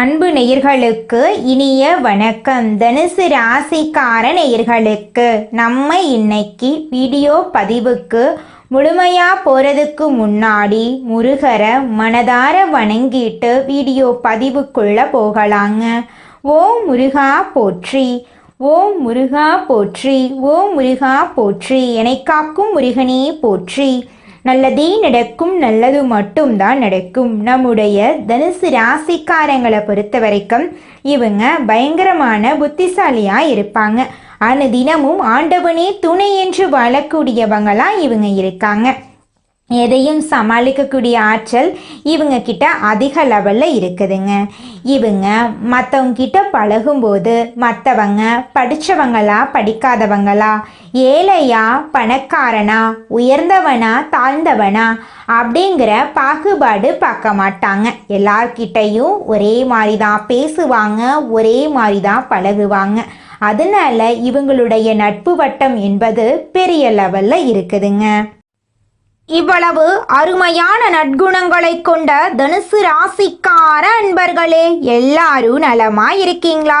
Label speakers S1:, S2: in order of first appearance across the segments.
S1: அன்பு நேயர்களுக்கு இனிய வணக்கம். தனுசு ராசிக்கார நேயர்களுக்கு நம்ம இன்னைக்கு வீடியோ பதிவுக்கு முழுமையா போறதுக்கு முன்னாடி முருகரை மனதார வணங்கிட்டு வீடியோ பதிவுக்குள்ள போகலாங்க. ஓம் முருகா போற்றி ஓம் முருகா போற்றி ஓம் முருகா போற்றி என்னை காக்கும் முருகனே போற்றி. நல்லதே நடக்கும் நல்லது மட்டும்தான் நடக்கும். நம்முடைய தனுசு ராசிக்காரங்களை பொறுத்த வரைக்கும் இவங்க பயங்கரமான புத்திசாலியாக இருப்பாங்க. அனுதினமும் ஆண்டவனே துணை என்று வாழக்கூடியவங்களாக இவங்க இருக்காங்க. எதையும் சமாளிக்கக்கூடிய ஆற்றல் இவங்க கிட்ட அதிக லெவலில் இருக்குதுங்க. இவங்க மற்றவங்க கிட்ட பழகும்போது மற்றவங்க படித்தவங்களா படிக்காதவங்களா ஏழையா பணக்காரனா உயர்ந்தவனா தாழ்ந்தவனா அப்படிங்கிற பாகுபாடு பார்க்க மாட்டாங்க. எல்லார்கிட்டையும் ஒரே மாதிரி தான் பேசுவாங்க ஒரே மாதிரி தான் பழகுவாங்க. அதனால இவங்களுடைய நட்பு வட்டம் என்பது பெரிய லெவலில் இருக்குதுங்க. இவ்வளவு அருமையான நற்குணங்களை கொண்ட தனுசு ராசிக்கார அன்பர்களே எல்லாரும் நலமா இருக்கீங்களா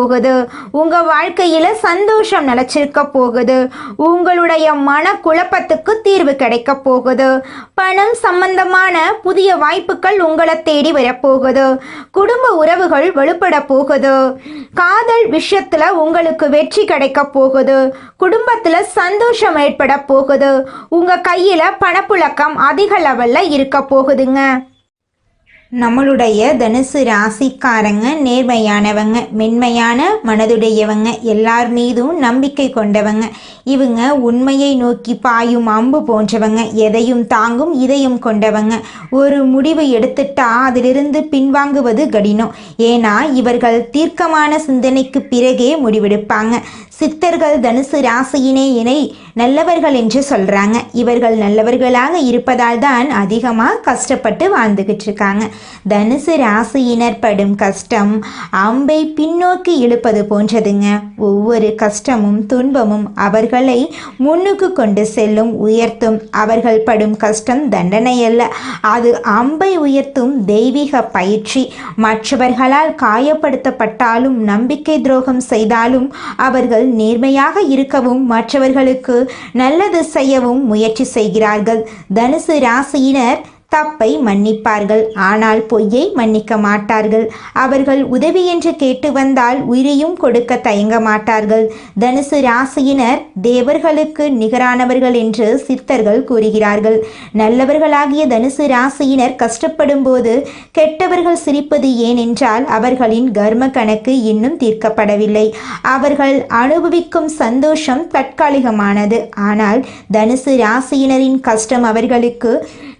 S1: போகுது. உங்க வாழ்க்கையில சந்தோஷம் நிலச்சிருக்க போகுது. உங்களுடைய மன குழப்பத்துக்கு தீர்வு கிடைக்க போகுது. பணம் சம்பந்தமான புதிய வாய்ப்புகள் உங்களை தேடி வரப்போகுது. குடும்ப உறவுகள் வலுப்பட போகுது. காதல் விஷயத்துல உங்களுக்கு வெற்றி கிடைக்க போகுது. குடும்பத்துல சந்தோஷம் ஏற்பட போகுது. உங்க கையில பணப்புழக்கம் அதிக லெவல்ல இருக்க போகுதுங்க. நம்மளுடைய தனுசு ராசிக்காரங்க நேர்மையானவங்க மென்மையான மனதுடையவங்க எல்லார் மீதும் நம்பிக்கை கொண்டவங்க. இவங்க உண்மையை நோக்கி பாயும் அம்பு போன்றவங்க எதையும் தாங்கும் இதயம் கொண்டவங்க. ஒரு முடிவு எடுத்துட்டா அதிலிருந்து பின்வாங்குவது கடினம். ஏன்னா இவர்கள் தீர்க்கமான சிந்தனைக்கு பிறகே முடிவெடுப்பாங்க. சித்தர்கள் தனுசு ராசியினே இணை நல்லவர்கள் என்று சொல்கிறாங்க இவர்கள் நல்லவர்களாக இருப்பதால் தான் அதிகமாக கஷ்டப்பட்டு வாழ்ந்துகிட்டு இருக்காங்க. தனுசு ராசியினர் படும் கஷ்டம் அம்பை பின்னோக்கி இழுப்பது போன்றதுங்க. ஒவ்வொரு கஷ்டமும் துன்பமும் அவர்களை முன்னுக்கு கொண்டு செல்லும் உயர்த்தும். அவர்கள் படும் கஷ்டம் தண்டனை அல்ல அது அம்பை உயர்த்தும் தெய்வீக பயிற்சி. மற்றவர்களால் காயப்படுத்தப்பட்டாலும் நம்பிக்கை துரோகம் செய்தாலும் அவர்கள் நேர்மையாக இருக்கவும் மற்றவர்களுக்கு நல்லது செய்யவும் முயற்சி செய்கிறார்கள். தனுசு ராசியினர் தப்பை மன்னிப்பார்கள். ஆனால் பொய்யை மன்னிக்க மாட்டார்கள். அவர்கள் உதவி என்று கேட்டு வந்தால் உயிரையும் கொடுக்க தயங்க மாட்டார்கள். தனுசு ராசியினர் தேவர்களுக்கு நிகரானவர்கள் என்று சித்தர்கள் கூறுகிறார்கள். நல்லவர்களாகிய தனுசு ராசியினர் கஷ்டப்படும் போது கெட்டவர்கள் சிரிப்பது ஏனென்றால் அவர்களின் கர்ம கணக்கு இன்னும் தீர்க்கப்படவில்லை. அவர்கள் அனுபவிக்கும் சந்தோஷம் தற்காலிகமானது. ஆனால் தனுசு ராசியினரின் கஷ்டம் அவர்களுக்கு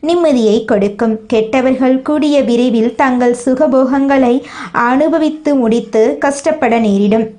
S1: நிம்மதியை கொடுக்கும். கெட்டவர்கள் கூடிய விரைவில் தங்கள் சுகபோகங்களை அனுபவித்து முடித்து கஷ்டப்பட நேரிடும்.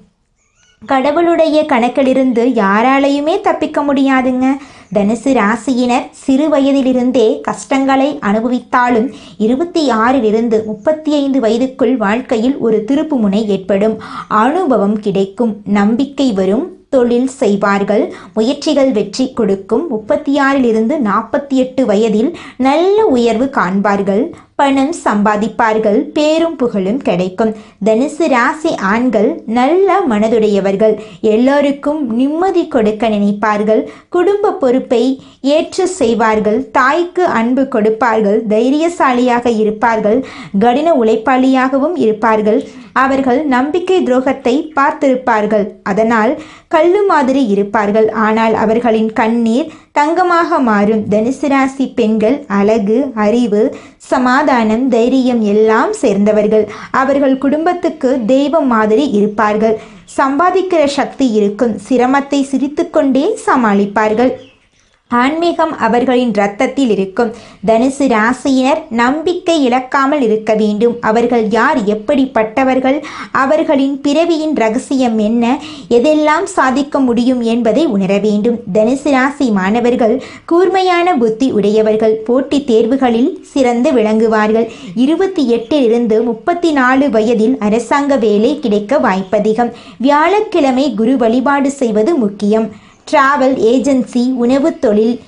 S1: கடவுளுடைய கணக்கிலிருந்து யாராலையுமே தப்பிக்க முடியாதுங்க. தனுசு ராசியினர் சிறு வயதிலிருந்தே கஷ்டங்களை அனுபவித்தாலும் இருபத்தி ஆறிலிருந்து முப்பத்தி ஐந்து வயதுக்குள் வாழ்க்கையில் ஒரு திருப்புமுனை ஏற்படும். அனுபவம் கிடைக்கும். நம்பிக்கை வரும். தொழில் செய்வார்கள். முயற்சிகள் வெற்றி கொடுக்கும். முப்பத்தி ஆறிலிருந்து நாற்பத்தி எட்டு வயதில் நல்ல உயர்வு காண்பார்கள். பணம் சம்பாதிப்பார்கள் பேரும் புகழும் கிடைக்கும். தனுசு ராசி ஆண்கள் நல்ல மனதுடையவர்கள். எல்லோருக்கும் நிம்மதி கொடுக்க நினைப்பார்கள். குடும்ப பொறுப்பை ஏற்று செய்வார்கள். தாய்க்கு அன்பு கொடுப்பார்கள். தைரியசாலியாக இருப்பார்கள். கடின உழைப்பாளியாகவும் இருப்பார்கள். அவர்கள் நம்பிக்கை துரோகத்தை பார்த்திருப்பார்கள். அதனால் கல்லு மாதிரி இருப்பார்கள். ஆனால் அவர்களின் கண்ணீர் தங்கமாக மாறும் தனுசு ராசி பெண்கள் அழகு அறிவு சமாதானம் தைரியம் எல்லாம் சேர்ந்தவர்கள். அவர்கள் குடும்பத்துக்கு தெய்வம் மாதிரி இருப்பார்கள். சம்பாதிக்கிற சக்தி இருக்கும். சிரமத்தை சிரித்துக்கொண்டே சமாளிப்பார்கள். ஆன்மீகம் அவர்களின் இரத்தத்தில் இருக்கும். தனுசு ராசியினர் நம்பிக்கை இழக்காமல் இருக்க வேண்டும். அவர்கள் யார் எப்படிப்பட்டவர்கள் அவர்களின் பிறவியின் ரகசியம் என்ன எதெல்லாம் சாதிக்க முடியும் என்பதை உணர வேண்டும். தனுசு ராசி மாணவர்கள் கூர்மையான புத்தி உடையவர்கள். போட்டித் தேர்வுகளில் சிறந்து விளங்குவார்கள். இருபத்தி எட்டிலிருந்து முப்பத்தி நாலு வயதில் அரசாங்க வேலை கிடைக்க வாய்ப்பதிகம். வியாழக்கிழமை குரு வழிபாடு செய்வது முக்கியம். டிராவல் ஏஜென்சி உணவுத் தொழில்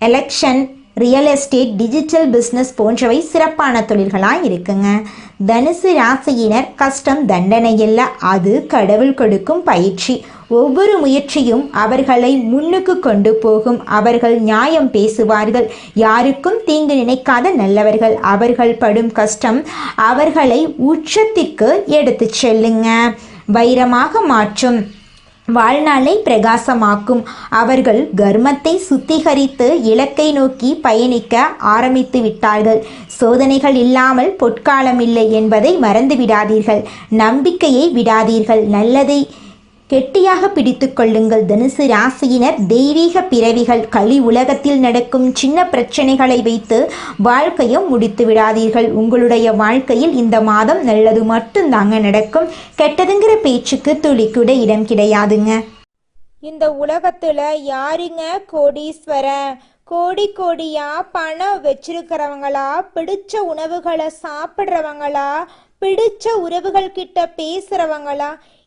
S1: election real estate digital business போன்றவை சிறப்பான தொழில்களாக இருக்குங்க. தனுசு ராசியினர் கஷ்டம் தண்டனை அல்ல அது கடவுள் கொடுக்கும் பயிற்சி. ஒவ்வொரு முயற்சியும் அவர்களை முன்னுக்கு கொண்டு போகும். அவர்கள் நியாயம் பேசுவார்கள். யாருக்கும் தீங்கு நினைக்காத நல்லவர்கள். அவர்கள் படும் கஷ்டம் அவர்களை உச்சத்திற்கு எடுத்து செல்லுங்க. வைரமாக மாற்றும். வாழ்நாளை பிரகாசமாக்கும். அவர்கள் கர்மத்தை சுத்திகரித்து இலக்கை நோக்கி பயணிக்க ஆரம்பித்து விட்டார்கள். சோதனைகள் இல்லாமல் பொற்காலம் இல்லை என்பதை மறந்து விடாதீர்கள் நம்பிக்கையை விடாதீர்கள். நல்லதை கெட்டியாக பிடித்து கொள்ளுங்கள். தனுசு ராசியினர் தெய்வீக பிறவிகள் களி உலகத்தில் நடக்கும் சின்ன பிரச்சனைகளை வைத்து வாழ்க்கையும் முடித்து விடாதீர்கள். உங்களுடைய வாழ்க்கையில் இந்த மாதம் நல்லது மட்டும்தாங்க நடக்கும். கெட்டதுங்கிற பேச்சுக்கு துளிக்கூட இடம் கிடையாதுங்க.
S2: இந்த உலகத்துல யாருங்க கோடீஸ்வரன் கோடி கோடியா பணம் வச்சிருக்கிறவங்களா? பிடிச்ச உணவுகளை சாப்பிட்றவங்களா? பிடிச்ச உறவுகள் கிட்ட பேசுறவங்களா?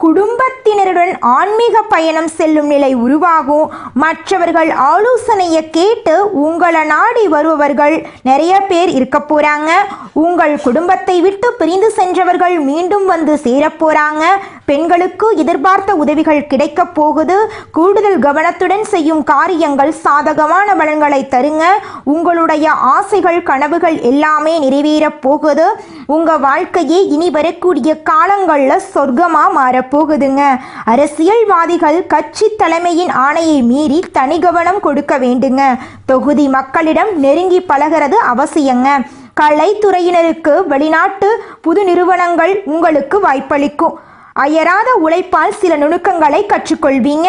S1: കുടുംബ குடும்பத்தினருடன் ஆன்மீக பயணம் செல்லும் நிலை உருவாகும். மற்றவர்கள் ஆலோசனையை கேட்டு உங்களை நாடி வருபவர்கள் நிறைய பேர் இருக்க போறாங்க. உங்கள் குடும்பத்தை விட்டு பிரிந்து சென்றவர்கள் மீண்டும் வந்து சேரப்போறாங்க பெண்களுக்கு எதிர்பார்த்த உதவிகள் கிடைக்க போகுது. கூடுதல் கவனத்துடன் செய்யும் காரியங்கள் சாதகமான பலன்களை தருங்க. உங்களுடைய ஆசைகள் கனவுகள் எல்லாமே நிறைவேறப் போகுது. உங்கள் வாழ்க்கையே இனி வரக்கூடிய காலங்களில் சொர்க்கமாக மாறப்போகுதுங்க அரசியல்வாதிகள் கட்சி தலைமையின் ஆணையை மீறி தனி கவனம் கொடுக்க வேண்டுங்க. தொகுதி மக்களிடம் நெருங்கி பழகிறது அவசியங்க. கலைத்துறையினருக்கு வெளிநாட்டு புது நிறுவனங்கள் உங்களுக்கு வாய்ப்பளிக்கும். அயராத உழைப்பால் சில நுணுக்கங்களை கற்றுக்கொள்வீங்க.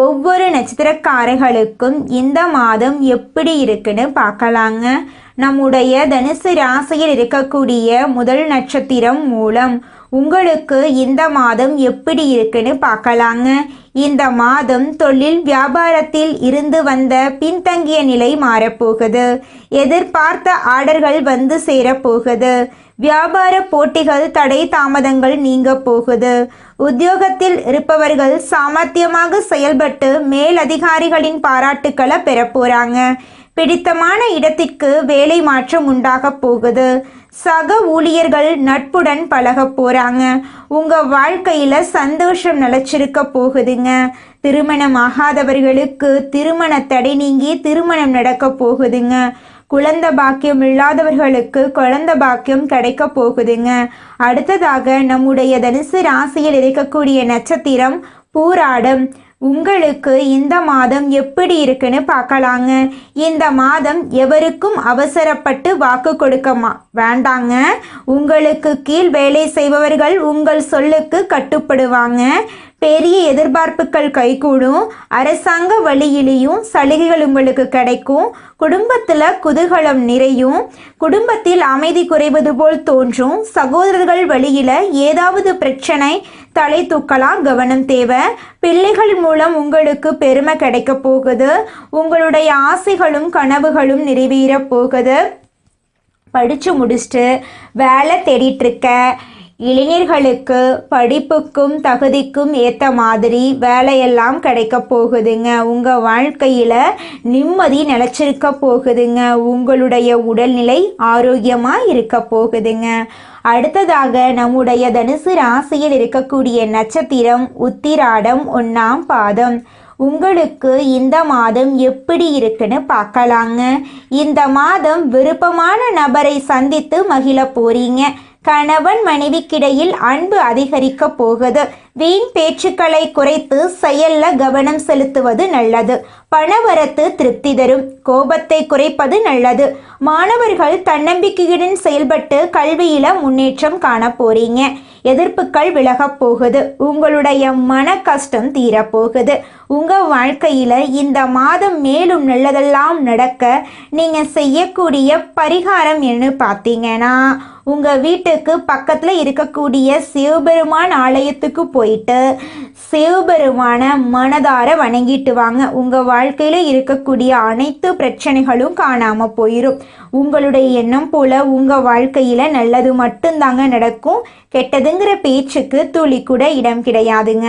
S1: ஒவ்வொரு நட்சத்திரக்காரர்களுக்கும் இந்த மாதம் எப்படி இருக்குன்னு பார்க்கலாங்க. நம்முடைய தனுசு ராசியில் இருக்கக்கூடிய முதல் நட்சத்திரம் மூலம் உங்களுக்கு இந்த மாதம் எப்படி இருக்குன்னு பார்க்கலாங்க. இந்த மாதம் தொழில் வியாபாரத்தில் இருந்து வந்த பின்தங்கிய நிலை மாறப்போகுது. எதிர்பார்த்த ஆர்டர்கள் வந்து சேரப்போகுது. வியாபார போட்டிகள் தடை தாமதங்கள் நீங்க போகுது. உத்தியோகத்தில் இருப்பவர்கள் சாமர்த்தியமாக செயல்பட்டு மேலதிகாரிகளின் பாராட்டுக்களை பெற பிடித்தமான இடத்திற்கு வேலை மாற்றம் உண்டாக போகுது. சக ஊழியர்கள் நட்புடன் பழக போறாங்க. உங்க வாழ்க்கையில சந்தோஷம் நிலச்சிருக்க போகுதுங்க. திருமணம் ஆகாதவர்களுக்கு திருமண தடை நீங்கி திருமணம் நடக்க போகுதுங்க. குழந்த பாக்கியம் இல்லாதவர்களுக்கு குழந்த பாக்கியம் கிடைக்க போகுதுங்க. அடுத்ததாக நம்முடைய தனுசு ராசியில் இருக்கக்கூடிய நட்சத்திரம் பூராடும். உங்களுக்கு இந்த மாதம் எப்படி இருக்குன்னு பார்க்கலாங்க. இந்த மாதம் எவருக்கும் அவசரப்பட்டு வாக்கு கொடுக்க மா வேண்டாங்க. உங்களுக்கு கீழ் வேலை செய்பவர்கள் உங்கள் சொல்லுக்கு கட்டுப்படுவாங்க. பெரிய எதிர்பார்ப்புகள் கைகூடும். அரசாங்க வழியிலையும் சலுகைகள் உங்களுக்கு கிடைக்கும். குடும்பத்தில் குதூகலம் நிறையும். குடும்பத்தில் அமைதி குறைவது போல் தோன்றும். சகோதரர்கள் வழியில் ஏதாவது பிரச்சனை தலை தூக்கலாம் கவனம் தேவை. பிள்ளைகள் மூலம் உங்களுக்கு பெருமை கிடைக்க போகுது. உங்களுடைய ஆசைகளும் கனவுகளும் நிறைவேற போகுது. படித்து முடிச்சுட்டு வேலை தேடிட்டுருக்க இளைஞர்களுக்கு படிப்புக்கும் தகுதிக்கும் ஏற்ற மாதிரி வேலையெல்லாம் கிடைக்க போகுதுங்க. உங்கள் வாழ்க்கையில் நிம்மதி நிலச்சிருக்க போகுதுங்க. உங்களுடைய உடல்நிலை ஆரோக்கியமாக இருக்க போகுதுங்க. அடுத்ததாக நம்முடைய தனுசு ராசியில் இருக்கக்கூடிய நட்சத்திரம் உத்திராடம் ஒன்றாம் பாதம். உங்களுக்கு இந்த மாதம் எப்படி இருக்குன்னு பார்க்கலாங்க. இந்த மாதம் விருப்பமான நபரை சந்தித்து மகிழ போறீங்க. கணவன் மனைவிக்கிடையில் அன்பு அதிகரிக்க போகுது. வீண் பேச்சுக்களை குறைத்து செயல்ல கவனம் செலுத்துவது நல்லது. பணவரத்து திருப்தி தரும். கோபத்தை குறைப்பது நல்லது. மாணவர்கள் தன்னம்பிக்கையுடன் செயல்பட்டு கல்வியில முன்னேற்றம் காண போறீங்க. எதிர்ப்புகள் விலகப் போகுது. உங்களுடைய மன கஷ்டம் தீரப்போகுது. உங்க வாழ்க்கையில இந்த மாதம் மேலும் நல்லதெல்லாம் நடக்க நீங்க செய்யக்கூடிய பரிகாரம் என்ன பார்த்தீங்கன்னா உங்க வீட்டுக்கு பக்கத்துல இருக்கக்கூடிய சிவபெருமான் ஆலயத்துக்கு போயிட்டு சிவபெருமான மனதார வணங்கிட்டு வாங்க. உங்க வாழ்க்கையில இருக்கக்கூடிய அனைத்து பிரச்சனைகளும் காணாம போயிடும் உங்களுடைய எண்ணம் போல உங்க வாழ்க்கையில நல்லது மட்டும்தாங்க நடக்கும். கெட்டதுங்கிற பேச்சுக்கு துளி கூட இடம் கிடையாதுங்க.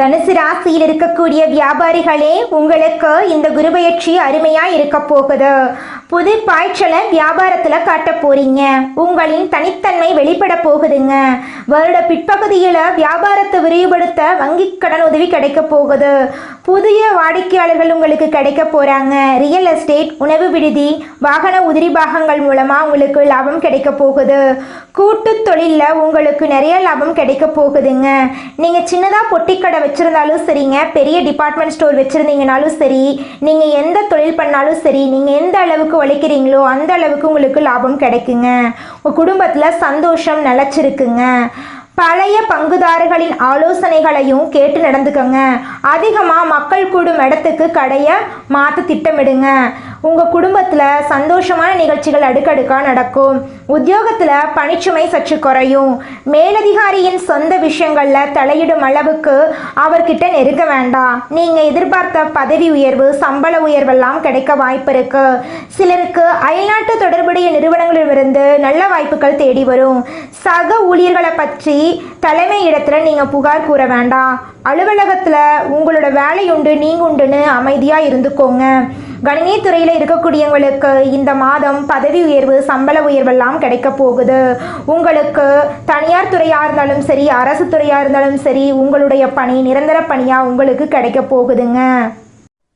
S1: தனுசு ராசியில் இருக்கக்கூடிய வியாபாரிகளே உங்களுக்கு இந்த குருபெயர்ச்சி அருமையா இருக்க போகுது. புது பாய்ச்சலை வியாபாரத்துல காட்ட போறீங்க. உங்களின் தனித்தன்மை வெளிப்பட போகுதுங்க. வருட பிற்பகுதியில் வியாபாரத்தை விரிவுபடுத்த வங்கி கடன் உதவி கிடைக்க போகுது. புதிய வாடிக்கையாளர்கள் உங்களுக்கு கிடைக்க போறாங்க. ரியல் எஸ்டேட் உணவு விடுதி வாகன உதிரி பாகங்கள் மூலமா உங்களுக்கு லாபம் கிடைக்க போகுது. கூட்டு தொழிலில் உங்களுக்கு நிறைய லாபம் கிடைக்க போகுதுங்க. நீங்கள் சின்னதாக பொட்டிக்கடை வச்சுருந்தாலும் சரிங்க பெரிய டிபார்ட்மெண்ட் ஸ்டோர் வச்சுருந்தீங்கனாலும் சரி நீங்கள் எந்த தொழில் பண்ணாலும் சரி நீங்கள் எந்த அளவுக்கு உழைக்கிறீங்களோ அந்த அளவுக்கு உங்களுக்கு லாபம் கிடைக்குங்க. உங்கள் குடும்பத்தில் சந்தோஷம் நிலச்சிருக்குங்க. பழைய பங்குதாரர்களின் ஆலோசனைகளையும் கேட்டு நடந்துக்கங்க. அதிகமாக மக்கள் கூடும் இடத்துக்கு கடையை மாற்ற திட்டமிடுங்க. உங்கள் குடும்பத்தில் சந்தோஷமான நிகழ்ச்சிகள் அடுக்கடுக்காக நடக்கும். உத்தியோகத்தில் பணிச்சுமை சற்று குறையும். மேலதிகாரியின் சொந்த விஷயங்களில் தலையிடும் அளவுக்கு அவர்கிட்ட நெருங்க வேண்டாம். நீங்கள் எதிர்பார்த்த பதவி உயர்வு சம்பள உயர்வெல்லாம் கிடைக்க வாய்ப்பு இருக்கு. சிலருக்கு அயல்நாட்டு தொடர்புடைய நிறுவனங்களிலிருந்து நல்ல வாய்ப்புகள் தேடி வரும். சக ஊழியர்களை பற்றி தலைமை இடத்துல நீங்கள் புகார் கூற வேண்டாம். அலுவலகத்தில் உங்களோட வேலை உண்டு நீங்கள் உண்டுன்னு அமைதியாக இருந்துக்கோங்க. கணினித்துறையில் இருக்கக்கூடியவங்களுக்கு இந்த மாதம் பதவி உயர்வு சம்பள உயர்வெல்லாம் கிடைக்க போகுது. உங்களுக்கு தனியார் துறையாக இருந்தாலும் சரி அரசு துறையாக இருந்தாலும் சரி உங்களுடைய பணி நிரந்தர பணியாக உங்களுக்கு கிடைக்க போகுதுங்க.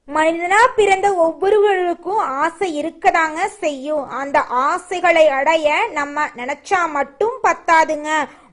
S2: மனிதனாக பிறந்த ஒவ்வொருவருக்கும் ஆசை இருக்கதாங்க செய்யும். அந்த ஆசைகளை அடைய நம்ம நினச்சா மட்டும் பத்தாதுங்க.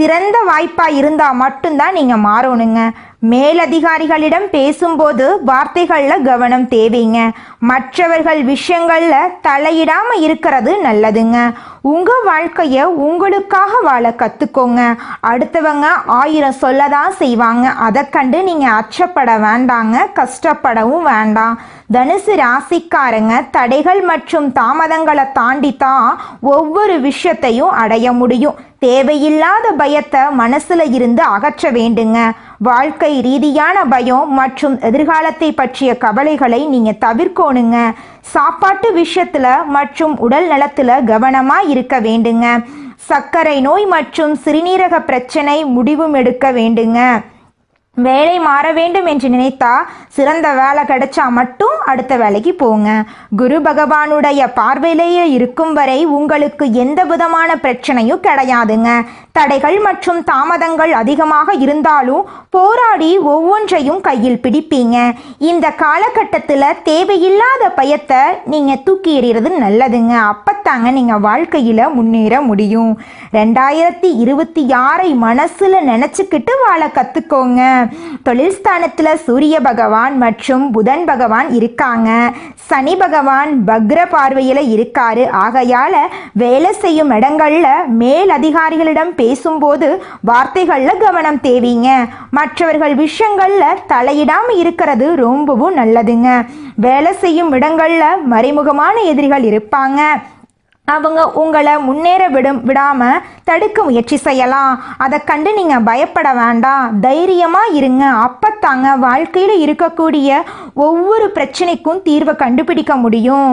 S1: சிறந்த வாய்ப்பாக இருந்தால் மட்டும்தான் நீங்கள் மாறணுங்க. மேலதிகாரிகளிடம் பேசும்போது வார்த்தைகளில் கவனம் தேவைங்க. மற்றவர்கள் விஷயங்களில் தலையிடாமல் இருக்கிறது நல்லதுங்க. உங்கள் வாழ்க்கையை உங்களுக்காக வாழ கற்றுக்கோங்க அடுத்தவங்க ஆயிரம் சொல்ல தான் செய்வாங்க. அதை கண்டு நீங்கள் அச்சப்பட வேண்டாங்க. கஷ்டப்படவும் வேண்டாம். தனுசு ராசிக்காரங்க தடைகள் மற்றும் தாமதங்களை தாண்டி தான் ஒவ்வொரு விஷயத்தையும் அடைய முடியும். தேவையில்லாத பயத்தை மனசில் இருந்து அகற்ற வேண்டுங்க. வாழ்க்கை ரீதியான பயம் மற்றும் எதிர்காலத்தை பற்றிய கவலைகளை நீங்கள் தவிர்க்கணுங்க. சாப்பாட்டு விஷயத்தில் மற்றும் உடல் நலத்தில் கவனமாக இருக்க வேண்டுங்க. சர்க்கரை நோய் மற்றும் சிறுநீரக பிரச்சனை முடிவும் எடுக்க வேண்டுங்க. வேலை மாற வேண்டும் என்று நினைத்தா சிறந்த வேலை கிடைச்சா மட்டும் அடுத்த வேலைக்கு போங்க. குரு பகவானுடைய பார்வையிலேயே இருக்கும் வரை உங்களுக்கு எந்த விதமான பிரச்சனையும் கிடையாதுங்க. தடைகள் மற்றும் தாமதங்கள் அதிகமாக இருந்தாலும் போராடி ஒவ்வொன்றையும் கையில் பிடிப்பீங்க. இந்த காலகட்டத்தில் தேவையில்லாத பயத்தை நீங்கள் தூக்கி எறிகிறது நல்லதுங்க. அப்பத்தாங்க நீங்கள் வாழ்க்கையில் முன்னேற முடியும். ரெண்டாயிரத்தி இருபத்தி ஆறை மனசில் நினச்சிக்கிட்டு வாழ கற்றுக்கோங்க தொழில் ஸ்தானத்தில் சூரிய பகவான் மற்றும் புதன் பகவான் இருக்காங்க. சனி பகவான் பக்ர பார்வையில் இருக்காரு. ஆகையால் வேலை செய்யும் இடங்களில் மேல் அதிகாரிகளிடம் பேசும்போது வார்த்தைகளில் கவனம் தேவைங்க. மற்றவர்கள் விஷயங்களில் தலையிடாமல் இருக்கிறது ரொம்பவும் நல்லதுங்க. வேலை செய்யும் இடங்களில் மறைமுகமான எதிரிகள் இருப்பாங்க. அவங்க உங்களை முன்னேற விடும் விடாமல் தடுக்க முயற்சி செய்யலாம். அதை கண்டு நீங்கள் பயப்பட வேண்டாம். தைரியமாக இருங்க. அப்பத்தாங்க வாழ்க்கையில் இருக்கக்கூடிய ஒவ்வொரு பிரச்சனைக்கும் தீர்வை கண்டுபிடிக்க முடியும்.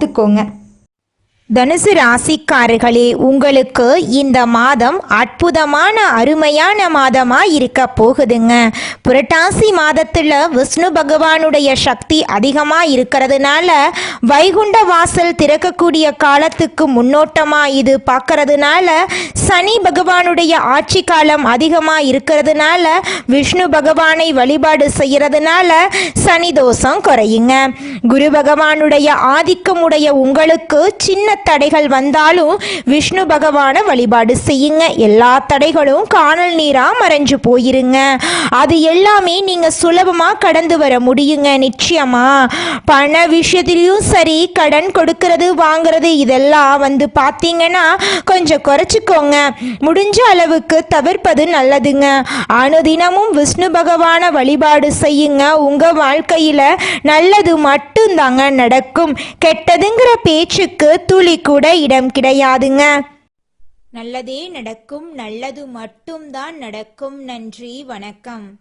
S1: கத்துக்கோங்க தனுசு ராசிக்காரர்களே உங்களுக்கு இந்த மாதம் அற்புதமான அருமையான மாதமா இருக்க போகுதுங்க. புரட்டாசி மாதத்துல விஷ்ணு பகவானுடைய சக்தி அதிகமா இருக்கிறதுனால வைகுண்ட வாசல் திறக்கக்கூடிய காலத்துக்கு முன்னோட்டமா இது பார்க்கறதுனால சனி பகவானுடைய ஆட்சி காலம் அதிகமா இருக்கிறதுனால விஷ்ணு பகவானை வழிபாடு செய்யறதுனால சனி தோஷம் குறையுங்க. குரு பகவானுடைய ஆதிக்கமுடைய உங்களுக்கு சின்ன தடைகள் வந்தாலும் விஷ்ணு பகவானை வழிபாடு செய்யுங்க. எல்லா தடைகளும் காணல் நீரா மறைஞ்சு போயிருங்க. அது எல்லாமே நீங்க சுலபமா கடந்து வர முடியுங்க. நிச்சயமா. பண விஷயத்திலையும் சரி கடன் கொடுக்கறது வாங்குறது இதெல்லாம் வந்து பார்த்தீங்கன்னா கொஞ்சம் குறைச்சிக்கோங்க. முடிஞ்ச அளவுக்கு தவிர்ப்பது நல்லதுங்க. அனுதினமும் விஷ்ணு பகவானை வழிபாடு செய்யுங்க. உங்க வாழ்க்கையில நல்லது மட்டும்தாங்க நடக்கும். கெட்டதுங்கிற பேச்சுக்கு துளி துளி கூட இடம் கிடையாதுங்க. நல்லதே நடக்கும் நல்லது மட்டும்தான் நடக்கும். நன்றி வணக்கம்.